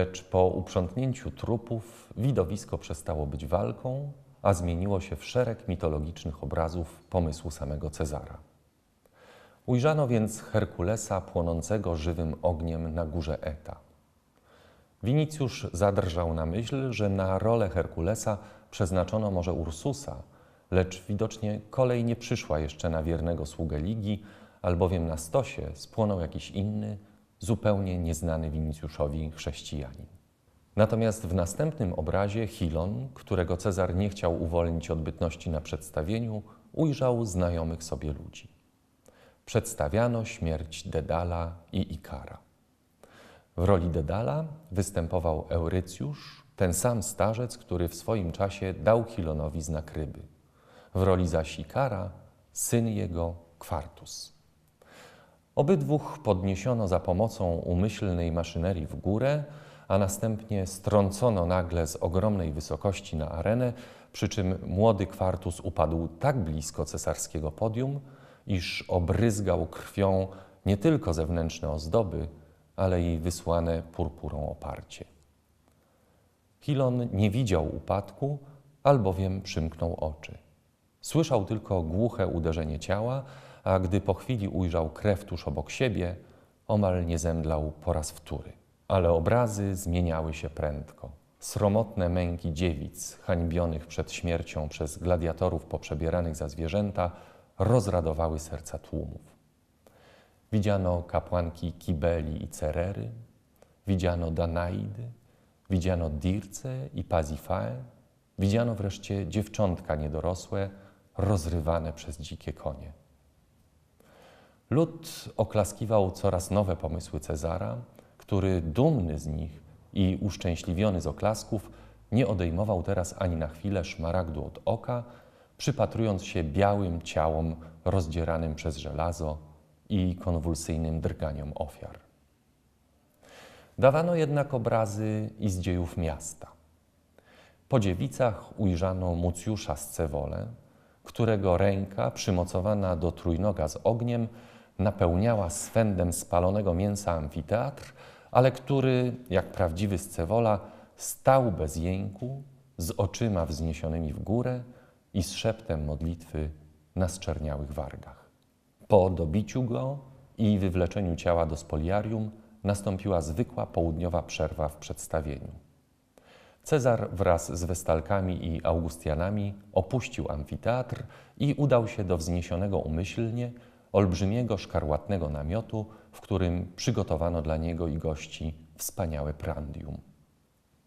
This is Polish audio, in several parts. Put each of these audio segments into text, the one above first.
lecz po uprzątnięciu trupów widowisko przestało być walką, a zmieniło się w szereg mitologicznych obrazów pomysłu samego Cezara. Ujrzano więc Herkulesa płonącego żywym ogniem na górze Eta. Winicjusz zadrżał na myśl, że na rolę Herkulesa przeznaczono może Ursusa, lecz widocznie kolej nie przyszła jeszcze na wiernego sługę Ligi, albowiem na stosie spłonął jakiś inny, zupełnie nieznany Winicjuszowi chrześcijanin. Natomiast w następnym obrazie Hilon, którego Cezar nie chciał uwolnić od bytności na przedstawieniu, ujrzał znajomych sobie ludzi. Przedstawiano śmierć Dedala i Ikara. W roli Dedala występował Eurycjusz, ten sam starzec, który w swoim czasie dał Hilonowi znak ryby. W roli zaś Ikara syn jego Kwartus. Obydwóch podniesiono za pomocą umyślnej maszynerii w górę, a następnie strącono nagle z ogromnej wysokości na arenę, przy czym młody Kwartus upadł tak blisko cesarskiego podium, iż obryzgał krwią nie tylko zewnętrzne ozdoby, ale i wysłane purpurą oparcie. Hilon nie widział upadku, albowiem przymknął oczy. Słyszał tylko głuche uderzenie ciała, a gdy po chwili ujrzał krew tuż obok siebie, omal nie zemdlał po raz wtóry. Ale obrazy zmieniały się prędko. Sromotne męki dziewic, hańbionych przed śmiercią przez gladiatorów poprzebieranych za zwierzęta, rozradowały serca tłumów. Widziano kapłanki Kibeli i Cerery, widziano Danaidy, widziano Dirce i Pazifae, widziano wreszcie dziewczątka niedorosłe, rozrywane przez dzikie konie. Lud oklaskiwał coraz nowe pomysły Cezara, który dumny z nich i uszczęśliwiony z oklasków nie odejmował teraz ani na chwilę szmaragdu od oka, przypatrując się białym ciałom rozdzieranym przez żelazo i konwulsyjnym drganiom ofiar. Dawano jednak obrazy i z dziejów miasta. Po dziewicach ujrzano Mucjusza z Cewole, którego ręka przymocowana do trójnoga z ogniem napełniała swędem spalonego mięsa amfiteatr, ale który, jak prawdziwy Scewola, stał bez jęku, z oczyma wzniesionymi w górę i z szeptem modlitwy na zczerniałych wargach. Po dobiciu go i wywleczeniu ciała do spoliarium nastąpiła zwykła południowa przerwa w przedstawieniu. Cezar wraz z Westalkami i Augustianami opuścił amfiteatr i udał się do wzniesionego umyślnie, olbrzymiego szkarłatnego namiotu, w którym przygotowano dla niego i gości wspaniałe prandium.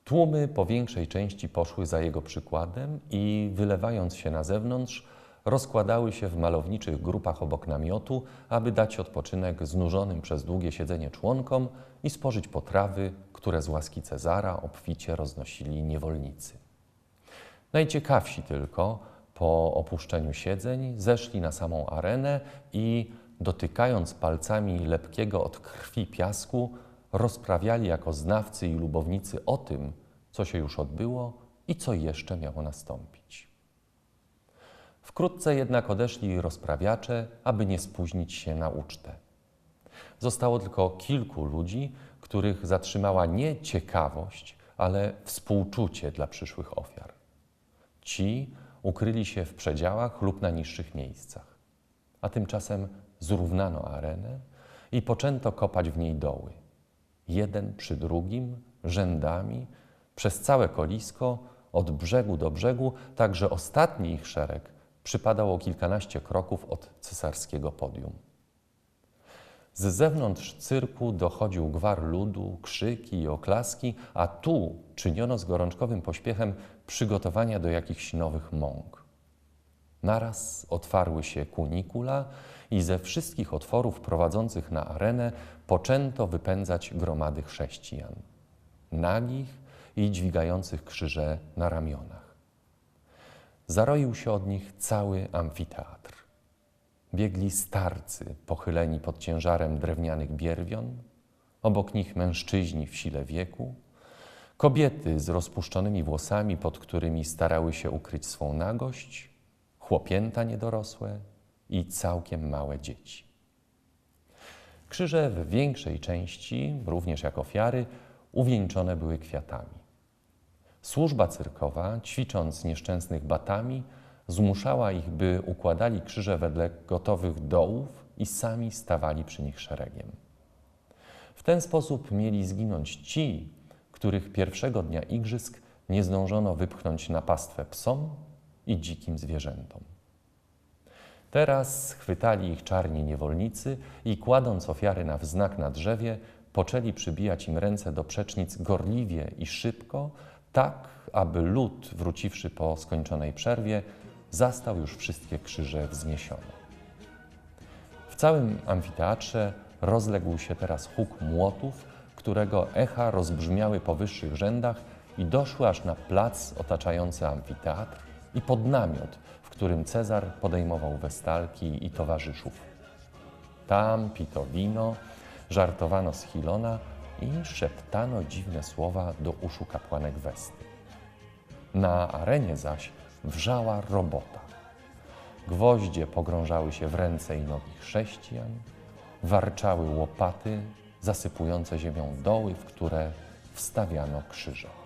Tłumy po większej części poszły za jego przykładem i wylewając się na zewnątrz, rozkładały się w malowniczych grupach obok namiotu, aby dać odpoczynek znużonym przez długie siedzenie członkom i spożyć potrawy, które z łaski Cezara obficie roznosili niewolnicy. Najciekawsi tylko po opuszczeniu siedzeń zeszli na samą arenę i dotykając palcami lepkiego od krwi piasku, rozprawiali jako znawcy i lubownicy o tym, co się już odbyło i co jeszcze miało nastąpić. Wkrótce jednak odeszli rozprawiacze, aby nie spóźnić się na ucztę. Zostało tylko kilku ludzi, których zatrzymała nie ciekawość, ale współczucie dla przyszłych ofiar. Ci ukryli się w przedziałach lub na niższych miejscach. A tymczasem zrównano arenę i poczęto kopać w niej doły. Jeden przy drugim, rzędami, przez całe kolisko, od brzegu do brzegu, tak że ostatni ich szereg przypadał o kilkanaście kroków od cesarskiego podium. Z zewnątrz cyrku dochodził gwar ludu, krzyki i oklaski, a tu czyniono z gorączkowym pośpiechem przygotowania do jakichś nowych mąk. Naraz otwarły się kunikula i ze wszystkich otworów prowadzących na arenę poczęto wypędzać gromady chrześcijan, nagich i dźwigających krzyże na ramionach. Zaroił się od nich cały amfiteatr. Biegli starcy pochyleni pod ciężarem drewnianych bierwion, obok nich mężczyźni w sile wieku, kobiety z rozpuszczonymi włosami, pod którymi starały się ukryć swą nagość, chłopięta niedorosłe i całkiem małe dzieci. Krzyże w większej części, również jak ofiary, uwieńczone były kwiatami. Służba cyrkowa, ćwicząc nieszczęsnych batami, zmuszała ich, by układali krzyże wedle gotowych dołów i sami stawali przy nich szeregiem. W ten sposób mieli zginąć ci, których pierwszego dnia igrzysk nie zdążono wypchnąć na pastwę psom i dzikim zwierzętom. Teraz chwytali ich czarni niewolnicy i kładąc ofiary na wznak na drzewie, poczęli przybijać im ręce do przecznic gorliwie i szybko, tak aby lud, wróciwszy po skończonej przerwie, zastał już wszystkie krzyże wzniesione. W całym amfiteatrze rozległ się teraz huk młotów, którego echa rozbrzmiały po wyższych rzędach i doszły aż na plac otaczający amfiteatr i pod namiot, w którym Cezar podejmował westalki i towarzyszów. Tam pito wino, żartowano z Hilona i szeptano dziwne słowa do uszu kapłanek Westy. Na arenie zaś wrzała robota. Gwoździe pogrążały się w ręce i nogi chrześcijan, warczały łopaty zasypujące ziemią doły, w które wstawiano krzyże.